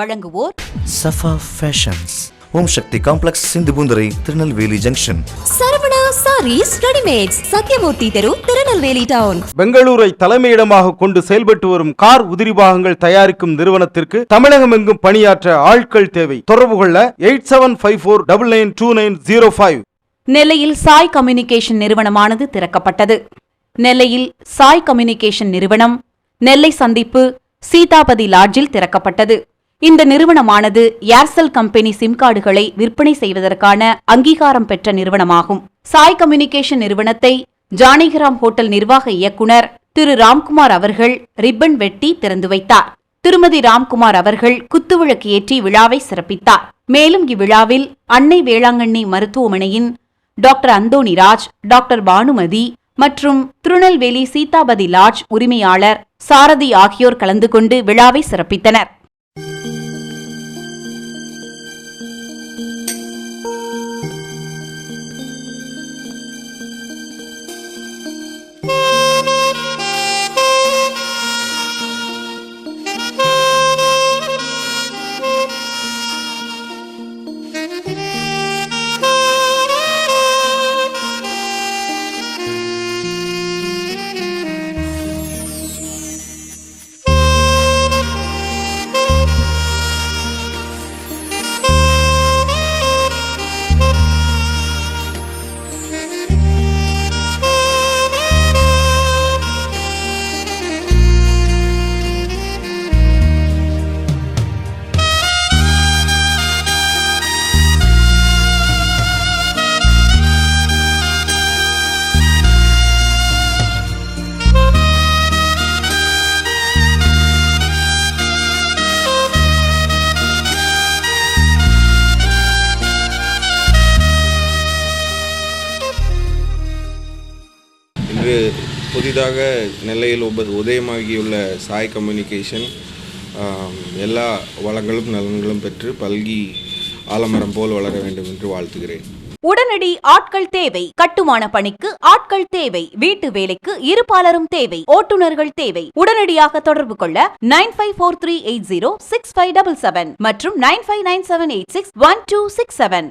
வழங்குவோர் Safa fashions Om Sakthi complex Sindhupoondurai Tirunelveli junction Saravana sarees readymades Sathyamoorthy தெரு Tirunelveli down பெங்களூரை தலைமையிடமாக கொண்டு செயல்பட்டு வரும் கார் உதிரி பாகங்கள் தயாரிக்கும் நிறுவனத்திற்கு தமிழகமெங்கும் பணியாற்ற ஆட்கள் தேவை. தொடர்பு கொள்ள eight seven five four double nine two nine zero five. நெல்லையில் சாய் கம்யூனிகேஷன் நிறுவனமானது திறக்கப்பட்டது. நெல்லையில் சாய் கம்யூனிகேஷன் நிறுவனம் நெல்லை சந்திப்பு சீதாபதி லாட்ஜில் திறக்கப்பட்டது. இந்த நிறுவனமானது ஏர்செல் கம்பெனி சிம் கார்டுகளை விற்பனை செய்வதற்கான அங்கீகாரம் பெற்ற நிறுவனமாகும். சாய் கம்யூனிகேஷன் நிறுவனத்தை ஜானகிராம் ஹோட்டல் நிர்வாக இயக்குனர் திரு ராம்குமார் அவர்கள் ரிப்பன் வெட்டி திறந்து வைத்தார். திருமதி ராம்குமார் அவர்கள் குத்துவிளக்கு ஏற்றி விழாவை சிறப்பித்தார். மேலும் இவ்விழாவில் அன்னை வேளாங்கண்ணி மருத்துவமனையின் டாக்டர் அந்தோணிராஜ் டாக்டர் பானுமதி மற்றும் திருநெல்வேலி சீதாபதி லாட்ஜ் உரிமையாளர் சாரதி ஆகியோர் கலந்து கொண்டு விழாவை சிறப்பித்தனர். இன்று புதிதாக நெல்லையில் உப உதயமாகியுள்ள சாய் கம்யூனிகேஷன் எல்லா வளங்களும் நலன்களும் பெற்று பல்கி ஆலமரம் போல் வளர வேண்டும் என்று வாழ்த்துகிறேன். உடனடி ஆட்கள் தேவை. கட்டுமான பணிக்கு ஆட்கள் தேவை. வீட்டு வேலைக்கு இருபாலரும் தேவை. ஓட்டுநர்கள் தேவை. உடனடியாக தொடர்பு கொள்ள nine five four three eight zero six five double seven மற்றும் nine five nine seven eight six one two six seven.